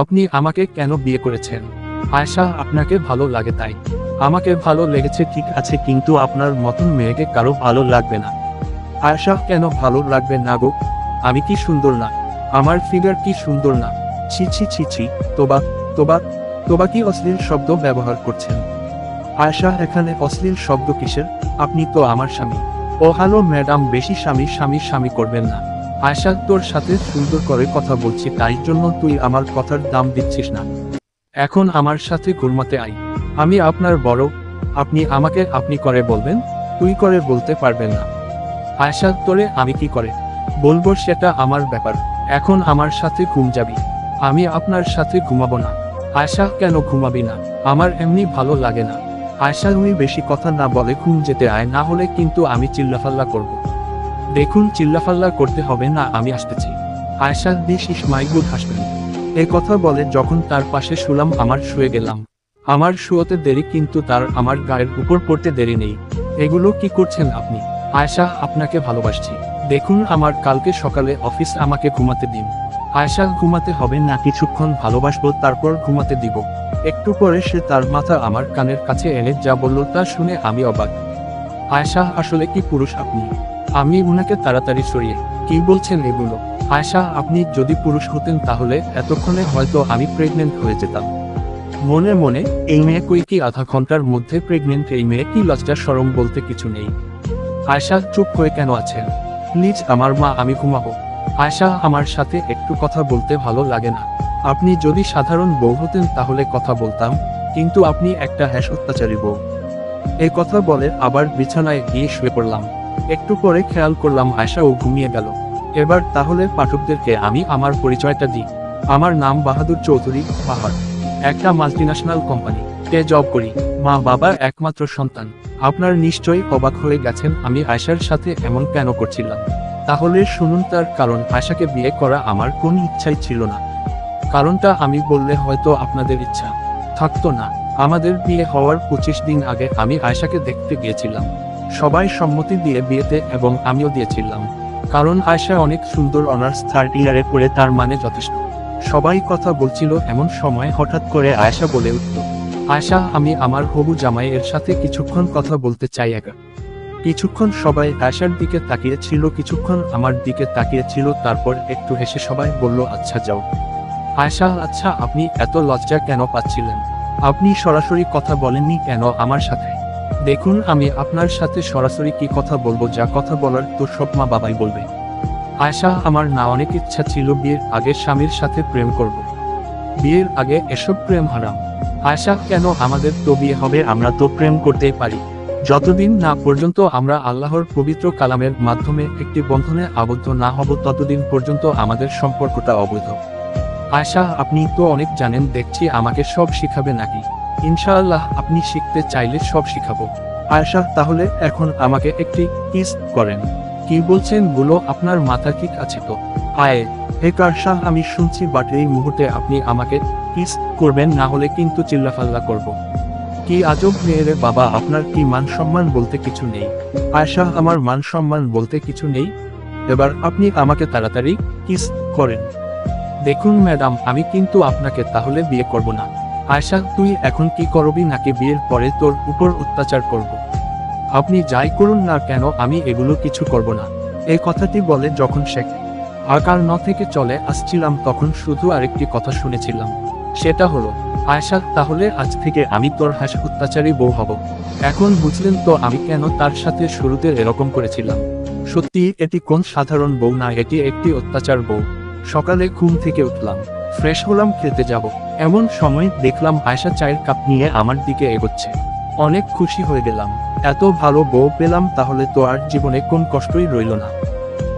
আপনি আমাকে কেন বিয়ে করেছেন? আয়শা, আপনাকে ভালো লাগে তাই। আমাকে ভালো লেগেছে ঠিক আছে, কিন্তু আপনার মতন মেয়েকে কারও ভালো লাগবে না। আয়শা, কেন ভালো লাগবে না গো? আমি কি সুন্দর না? আমার ফিগার কি সুন্দর না? ছি ছি ছি ছি, তোবা তোবা তোবা কি অশ্লীল শব্দ ব্যবহার করছেন? আয়শা, এখানে অশ্লীল শব্দ কিসের? আপনি তো আমার স্বামী। ও হ্যালো ম্যাডাম, বেশি স্বামী স্বামী স্বামী করবেন না। আয়শা তোর সাথে সুন্দর করে কথা বলছি, তাই জন্য তুই আমার কথার দাম দিচ্ছিস না। এখন আমার সাথে ঘুরমাতে আই আমি আপনার বড়, আপনি আমাকে আপনি করে বলবেন, তুই করে বলতে পারবেন না। আয়শা তোরে আমি কি করে বলব সেটা আমার ব্যাপার। এখন আমার সাথে ঘুম যাবি। আমি আপনার সাথে ঘুমাবো না। আয়শা কেন ঘুমাবি না? আমার এমনি ভালো লাগে না। আয়শা তুমি বেশি কথা না বলে ঘুম যেতে আয়, না হলে কিন্তু আমি চিল্লাফাল্লা করব। দেখুন চিল্লাফাল্লা করতে হবে না, আমি আসতেছি। আয়শা, বেশ ইসমাইগুল হাসবেন। এ কথা বলে যখন তার পাশে শুলাম আমার শুয়ে গেলাম। আমার শুয়োতে দেরি, কিন্তু তার আমার গায়ের উপর পড়তে দেরি নেই। এগুলো কি করছেন আপনি? আয়শা, আপনাকে ভালোবাসছি। দেখুন আমার কালকে সকালে অফিস আমাকে ঘুমাতে দিন। আয়শা, ঘুমাতে হবে না, কিছুক্ষণ ভালোবাসবো, তারপর ঘুমাতে দিব। একটু পরে সে তার মাথা আমার কানের কাছে এনে যা বলল তা শুনে আমি অবাক। আয়শা, আসলে কি পুরুষ আপনি? আমি উনাকে তাড়াতাড়ি সরিয়ে, কি বলছেন এগুলো? আয়শা, আপনি যদি পুরুষ হতেন তাহলে এতক্ষণে হয়তো আমি প্রেগনেন্ট হয়ে যেতাম। মনে মনে, এই মেয়ে কই কি আধা ঘণ্টার মধ্যে প্রেগনেন্ট এই মেয়ে কি লজ্জা সরম বলতে কিছু নেই। আয়শা, চুপ হয়ে কেন আছেন? প্লিজ, আমার মা, আমি ঘুমাবো। আয়শা, আমার সাথে একটু কথা বলতে ভালো লাগে না। আপনি যদি সাধারণ বউ হতেন তাহলে কথা বলতাম, কিন্তু আপনি একটা হ্যাশ অত্যাচারী বউ। এই কথা বলে আবার বিছানায় গিয়ে শুয়ে পড়লাম। একটু পরে খেয়াল করলাম আয়শা ও ঘুমিয়ে গেল। এবার তাহলে পাঠকদেরকে আমি আমার পরিচয়টা দিই। আমার নাম বাহাদুর চৌধুরী পাহাড়, একটা মাল্টিন্যাশনাল কোম্পানি তে জব করি। মা বাবার একমাত্র সন্তান। আপনার নিশ্চয়ই অবাক হয়ে গেছেন আমি আয়শার সাথে এমন কেন করছিলাম। তাহলে শুনুন তার কারণ, আয়শাকে বিয়ে করা আমার কোন ইচ্ছাই ছিল না। কারণটা আমি বললে হয়তো আপনাদের ইচ্ছা। থাকতো না। আমাদের বিয়ে হওয়ার পঁচিশ দিন আগে আমি আয়শাকে দেখতে গিয়েছিলাম। সবাই সম্মতি দিয়ে বিয়েতে এবং আমিও দিয়েছিলাম। কারণ আয়শা অনেক সুন্দর অনার্স থার্ড ইয়ারে পড়ে তার মানে যথেষ্ট। সবাই কথা বলছিল এমন সময় হঠাৎ করে আয়শা বলে উঠল, আয়শা, আমি আমার হবু জামাই এর সাথে কিছুক্ষণ কথা বলতে চাই একা। কিছুক্ষণ সবাই আয়শার দিকে তাকিয়েছিল, কিছুক্ষণ আমার দিকে তাকিয়েছিল, তারপর একটু হেসে সবাই বলল আচ্ছা যাও। আয়শা আচ্ছা আপনি এত লজ্জা কেন পাচ্ছিলেন? আপনি সরাসরি কথা বলেননি কেন আমার সাথে? দেখুন, আমি আপনার সাথে সরাসরি কি কথা বলব, যা কথা বলার তো সব মা বাবাই বলবে। আয়শা, আমার না অনেক ইচ্ছা ছিল বিয়ের আগে স্বামীর সাথে প্রেম করব। বিয়ের আগে এসব প্রেম হারাম। আয়শা, কেন আমাদের তো বিয়ে হবে, আমরা তো প্রেম করতে পারি। যতদিন না পর্যন্ত আমরা আল্লাহর পবিত্র কালামের মাধ্যমে একটি বন্ধনে আবদ্ধ না হব, ততদিন পর্যন্ত আমাদের সম্পর্কটা অবৈধ। আয়শা, আপনি তো অনেক জানেন, দেখছি আমাকে সব শিখাবে নাকি? ইনশাআল্লাহ আপনি শিখতে চাইলে সব শিখাবো। আয়শা, তাহলে এখন আমাকে একটি কিস করেন। কি বলছেনগুলো আপনার মাথা ঠিক আছে তো? আয়ে, হে কারশাহ আমি শুনছি বাট এই মুহূর্তে আপনি আমাকে কিস করবেন, না হলে কিন্তু চিল্লাফাল্লা করব। কি আজব মেয়েরে বাবা, আপনার কি মান সম্মান বলতে কিছু নেই? আয়শা, আমার মান সম্মান বলতে কিছু নেই? এবার আপনি আমাকে তাড়াতাড়ি কিস করেন। দেখুন ম্যাডাম, আমি কিন্তু আপনাকে তাহলে বিয়ে করব না। আয়শা, তুই এখন কি করবি নাকি বিয়ের পরে তোর উপর অত্যাচার করব? আপনি যাই করুন না কেন, আমি এগুলো কিছু করব না। এই কথাটি বলে যখন শেখ আকার ন থেকে চলে আসছিলাম, তখন শুধু আরেকটি কথা শুনেছিলাম। সেটা হলো, আয়শা, তাহলে আজ থেকে আমি তোর হাস অত্যাচারী বউ হব। এখন বুঝলেন তো আমি কেন তার সাথে শুরুতে এরকম করেছিলাম। সত্যি এটি কোন সাধারণ বউ না, এটি একটি অত্যাচার বউ। সকালে ঘুম থেকে উঠলাম। ফ্রেশ হলাম, খেতে যাব। এমন সময় দেখলাম আয়সা চায়ের কাপ নিয়ে আমার দিকে এগোচ্ছে। অনেক খুশি হয়ে গেলাম। এত ভালো বউ পেলাম তাহলে তো আর জীবনে কোন কষ্টই রইল না।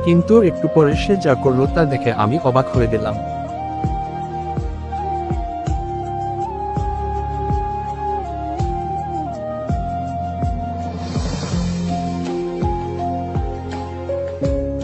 কিন্তু একটু পরে সে যা করল তা দেখে আমি অবাক হয়ে গেলাম।